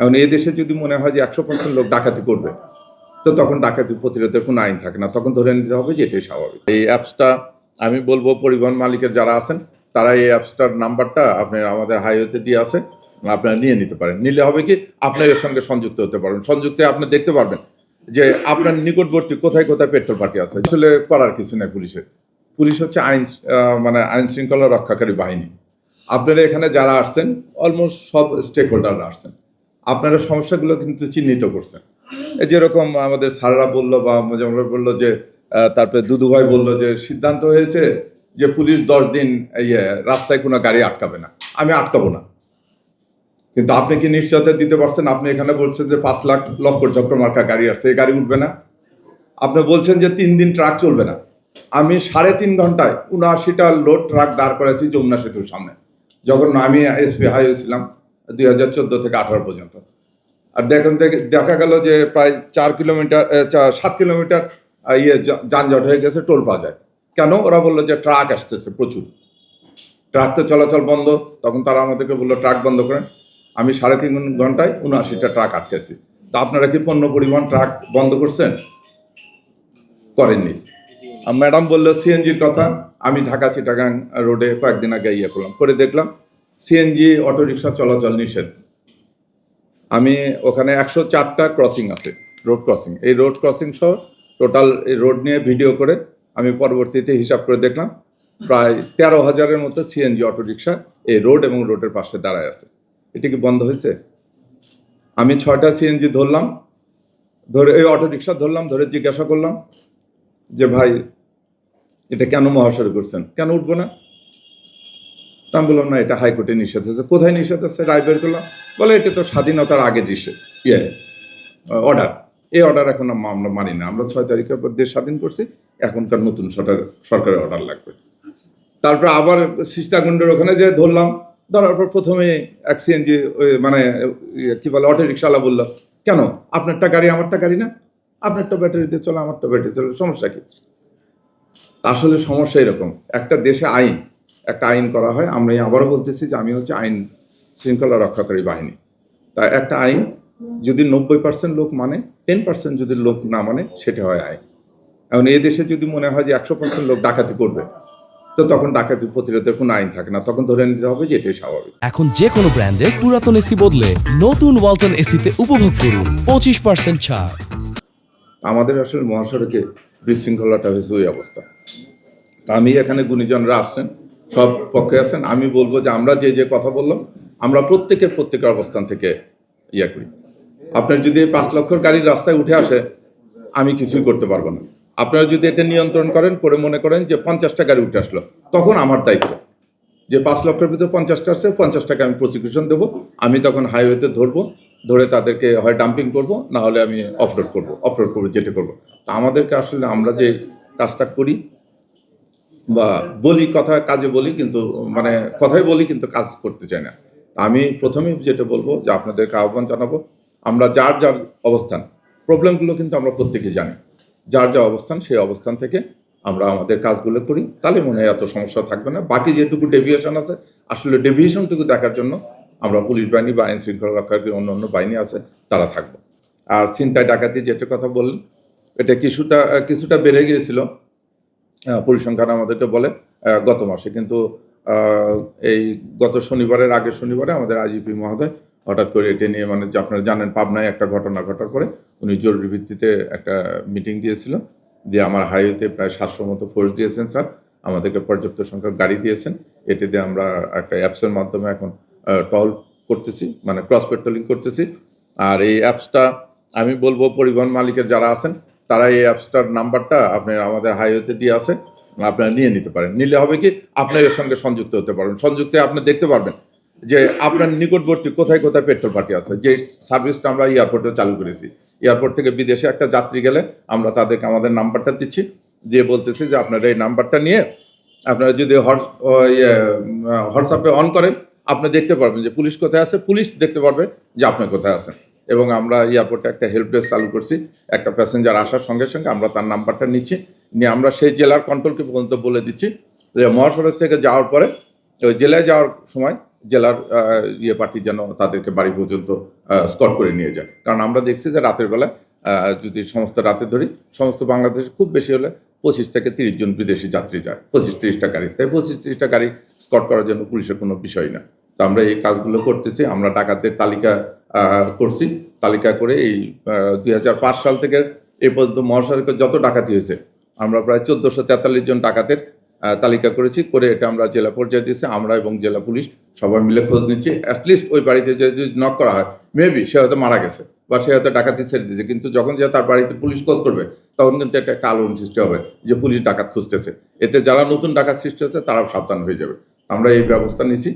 এখন এই দেশে যদি মনে হয় যে একশো পার্সেন্ট লোক ডাকাতি করবে, তো তখন ডাকাতি প্রতিরোধের কোনো আইন থাকে না। তখন ধরে নিতে হবে যে এটাই স্বাভাবিক। এই অ্যাপসটা, আমি বলব পরিবহন মালিকের যারা আছেন, তারা এই অ্যাপসটার নাম্বারটা আপনার আমাদের হাইওয়েতে দিয়ে আছে আপনারা নিয়ে নিতে পারেন। নিলে হবে কি, আপনার এর সঙ্গে সংযুক্ত হতে পারবেন। সংযুক্তে আপনি দেখতে পারবেন যে আপনার নিকটবর্তী কোথায় কোথায় পেট্রোল পার্টি আছে। আসলে করার কিছু নেই পুলিশের। পুলিশ হচ্ছে আইন মানে আইন শৃঙ্খলা রক্ষাকারী বাহিনী। আপনারা এখানে যারা আসছেন অলমোস্ট সব স্টেক হোল্ডাররা আসছেন। আপনারা সমস্যাগুলো কিন্তু চিহ্নিত করছেন। যেরকম আমাদের সাররা বলল বা মোজাম্মল বলল যে তারপরে দুদুভাই বলল যে, সিদ্ধান্ত হয়েছে যে পুলিশ দশ দিন ইয়ে রাস্তায় কোনো গাড়ি আটকাবে না। আমি আটকাবো না। কিন্তু আপনি কি নিশ্চয়তা দিতে পারছেন? আপনি এখানে বলছেন যে পাঁচ লাখ লক্ষ চক্র মার্কা গাড়ি আসছে, এই গাড়ি উঠবে না। আপনি বলছেন যে তিন দিন ট্রাক চলবে না। আমি সাড়ে তিন ঘন্টায় উনআশিটা লোড ট্রাক দাঁড় করেছি যমুনা সেতুর সামনে। যখন আমি এসপি হাইওয়ে ছিলাম দুই হাজার চোদ্দ থেকে আঠারো পর্যন্ত। আর দেখুন, দেখে- গেল যে প্রায় চার কিলোমিটার সাত কিলোমিটার ইয়ে যানজট হয়ে গেছে, টোল পাওয়া যায়। কেন? ওরা বলল যে ট্রাক আসতেছে প্রচুর। ট্রাক তো চলাচল বন্ধ, তখন তারা আমাদেরকে বলল, ট্রাক বন্ধ করেন। আমি সাড়ে তিন ঘন্টায় উনআশিটা ট্রাক আটকেছি। তা আপনারা কি পণ্য পরিবহন ট্রাক বন্ধ করছেন? করেননি। ম্যাডাম বলল, সিএনজির কথা। আমি ঢাকা চিটাগাং রোডে কয়েকদিন আগে ইয়ে করলাম, করে দেখলাম। সিএনজি অটোরিকশা চলাচল নিষেধ। আমি ওখানে একশো চারটা ক্রসিং আছে রোড ক্রসিং এই রোড ক্রসিং সহ টোটাল এই রোড নিয়ে ভিডিও করে আমি পরবর্তীতে হিসাব করে দেখলাম, প্রায় তেরো হাজারের মতো সিএনজি অটোরিকশা এই রোড এবং রোডের পাশে দাঁড়ায় আছে। এটা কি বন্ধ হয়েছে? আমি ছয়টা সিএনজি ধরলাম, ধরে এই অটোরিকশা ধরলাম, ধরে জিজ্ঞাসা করলাম যে, ভাই, এটা কেন মহাসড়ক করছেন? কেন উঠবো না? তা আমি বললাম না এটা হাইকোর্টে নিষেধ আছে। কোথায় নিষেধ আছে? রায় বের করলাম। বলে এটা তো স্বাধীনতার আগে নিষেধ। ইয়ে অর্ডার। এই অর্ডার এখন আমরা মানি না। আমরা ছয় তারিখের পর দেশ স্বাধীন করছি। এখনকার নতুন সরকার সরকারের অর্ডার লাগবে। তারপর আবার সীতাকুণ্ডের ওখানে যে ধরলাম। ধরার পর প্রথমে এক সিএনজি মানে ইয়ে, কি বলে অটো রিক্সাওয়ালা বলল কেন? আপনারটা গাড়ি আমারটা গাড়ি না? আপনারটা ব্যাটারিতে চলে আমারটা ব্যাটারি চলে সমস্যা কি? আসলে সমস্যা এরকম। একটা দেশে আইন একটা আইন করা হয়। আমরা আবারও বলতেছি যে আমি হচ্ছে আইন শৃঙ্খলা রক্ষাকারী বাহিনী। তা একটা আইন যদি নব্বই পার্সেন্ট লোক মানে টেন পার্সেন্ট যদি লোক না মানে সেটা হয় আইন। এখন এই দেশে যদি মনে হয় যে একশো পার্সেন্ট লোক ডাকাতি করবে তো তখন ডাকাতি প্রতিরোধের কোনো আইন থাকে না। তখন ধরে নিতে হবে যে এটাই স্বাভাবিক। এখন যে কোনো ব্র্যান্ডের পুরাতন এসি বদলে নতুন ওয়ালটন এসিতে উপভোগ করুন পঁচিশ পার্সেন্ট ছাড়। আমাদের আসলে মহাসড়কে বিশৃঙ্খলাটা হয়েছে ওই অবস্থা। তা আমি এখানে গুণীজনরা আসছেন। সব পক্ষে আছেন, আমি বলব যে আমরা যে যে কথা বললাম, আমরা প্রত্যেকের প্রত্যেকের অবস্থান থেকে ইয়া করি। আপনার যদি পাঁচ লক্ষর গাড়ির রাস্তায় উঠে আসে, আমি কিছুই করতে পারব না। আপনারা যদি এটা নিয়ন্ত্রণ করেন, করে মনে করেন যে পঞ্চাশটা গাড়ি উঠে আসলো, তখন আমার দায়িত্ব। যে পাঁচ লক্ষের ভিতরে পঞ্চাশটা আসছে, পঞ্চাশটাকে আমি প্রসিকিউশন দেবো, আমি তখন হাইওয়েতে ধরবো, ধরে তাদেরকে হয় ডাম্পিং করব, না হলে আমি অফরোড করব অফরোড করব, যেটা করব। তা আমাদেরকে আসলে আমরা যে কাজটা করি বা বলি কথা, কাজে বলি কিন্তু মানে কথাই বলি কিন্তু কাজ করতে চাই না। আমি প্রথমেই যেটা বলব যে আপনাদেরকে আহ্বান জানাব, আমরা যার যার অবস্থান, প্রবলেমগুলো কিন্তু আমরা প্রত্যেকে জানি, যার যা অবস্থান সেই অবস্থান থেকে আমরা আমাদের কাজগুলো করি। তাহলে মনে হয় এত সমস্যা থাকবে না। বাকি যেটুকু ডেভিয়েশন আছে, আসলে ডেভিয়েশনটুকু দেখার জন্য আমরা পুলিশ বাহিনী বা আইন শৃঙ্খলা রক্ষাকারী অন্য অন্য বাহিনী আছে, তারা থাকব। আর ছিনতাই, ডাকাতি যেটা কথা বললেন, এটা কিছুটা কিছুটা বেড়ে গিয়েছিল। পরিসংখ্যান আমাদেরকে বলে গত মাসে। কিন্তু এই গত শনিবারের আগের শনিবারে আমাদের আইজিপি মহোদয় হঠাৎ করে এটা নিয়ে মানে আপনারা জানেন, পাবনায় একটা ঘটনা ঘটার পরে উনি জরুরি ভিত্তিতে একটা মিটিং দিয়েছিল দিয়ে আমার হাইওয়েতে প্রায় সাতশো মতো ফোর্স দিয়েছেন, স্যার। আমাদেরকে পর্যাপ্ত সংখ্যক গাড়ি দিয়েছেন। এটি দিয়ে আমরা একটা অ্যাপসের মাধ্যমে এখন টহল করতেছি মানে ক্রস পেট্রোলিং করতেছি। আর এই অ্যাপসটা আমি বলব পরিবহন মালিকের যারা আছেন তারা এই অ্যাপসটার নাম্বারটা আপনি আমাদের হাইওয়েতে দিয়ে আছে আপনারা নিয়ে নিতে পারেন। নিলে হবে কি, আপনার এর সঙ্গে সংযুক্ত হতে পারবেন। সংযুক্তে আপনি দেখতে পারবেন যে আপনার নিকটবর্তী কোথায় কোথায় পেট্রোল পার্টি আছে। যে সার্ভিসটা আমরা এয়ারপোর্টে চালু করেছি। এয়ারপোর্ট থেকে বিদেশে একটা যাত্রী গেলে আমরা তাদেরকে আমাদের নাম্বারটা দিচ্ছি। দিয়ে বলতেছি যে আপনারা এই নাম্বারটা নিয়ে আপনারা যদি হোয়াটসঅ্যাপে অন করেন, আপনি দেখতে পারবেন যে পুলিশ কোথায় আছে। পুলিশ দেখতে পারবে যে আপনি কোথায় আছেন। এবং আমরা এয়ারপোর্টে একটা হেল্প ডেস্ক চালু করছি, একটা প্যাসেঞ্জার আসার সঙ্গে সঙ্গে আমরা তার নাম্বারটা নিচ্ছি, নিয়ে আমরা সেই জেলার কন্ট্রোলকে পর্যন্ত বলে দিচ্ছি, যে মহাসড়ক থেকে যাওয়ার পরে, ওই জেলায় যাওয়ার সময় জেলার ইয়ে পার্টি যেন তাদেরকে বাড়ি পর্যন্ত স্কট করে নিয়ে যায়। কারণ আমরা দেখছি যে রাতের বেলা যদি সমস্ত রাতে ধরি, সমস্ত বাংলাদেশে খুব বেশি হলে পঁচিশ থেকে তিরিশ জন বিদেশি যাত্রী যায়, পঁচিশ তিরিশটা গাড়ি। তাই পঁচিশ তিরিশটা গাড়ি স্কট করার জন্য পুলিশের কোনো বিষয় না। তো আমরা এই কাজগুলো করতেছি, আমরা ডাকাতের তালিকা করছি। তালিকা করে এই দুই হাজার পাঁচ সাল থেকে এ পর্যন্ত মহাসড়কে যত ডাকাতি হয়েছে, আমরা প্রায় চোদ্দোশো তেতাল্লিশ জন ডাকাতের তালিকা করেছি। করে এটা আমরা জেলা পর্যায়ে দিয়েছি, আমরা এবং জেলা পুলিশ সবাই মিলে খোঁজ নিচ্ছি। অ্যাটলিস্ট ওই বাড়িতে যে যদি নক করা হয় মেবি সে হয়তো মারা গেছে বা সে হয়তো ডাকাতি ছেড়ে দিয়েছে। কিন্তু যখন যে তার বাড়িতে পুলিশ খোঁজ করবে, তখন কিন্তু একটা একটা আলোড়ন সৃষ্টি হবে যে পুলিশ ডাকাত খুঁজতেছে। এতে যারা নতুন ডাকাত সৃষ্টি হচ্ছে, তারাও সাবধান হয়ে যাবে। আমরা এই ব্যবস্থা নিছি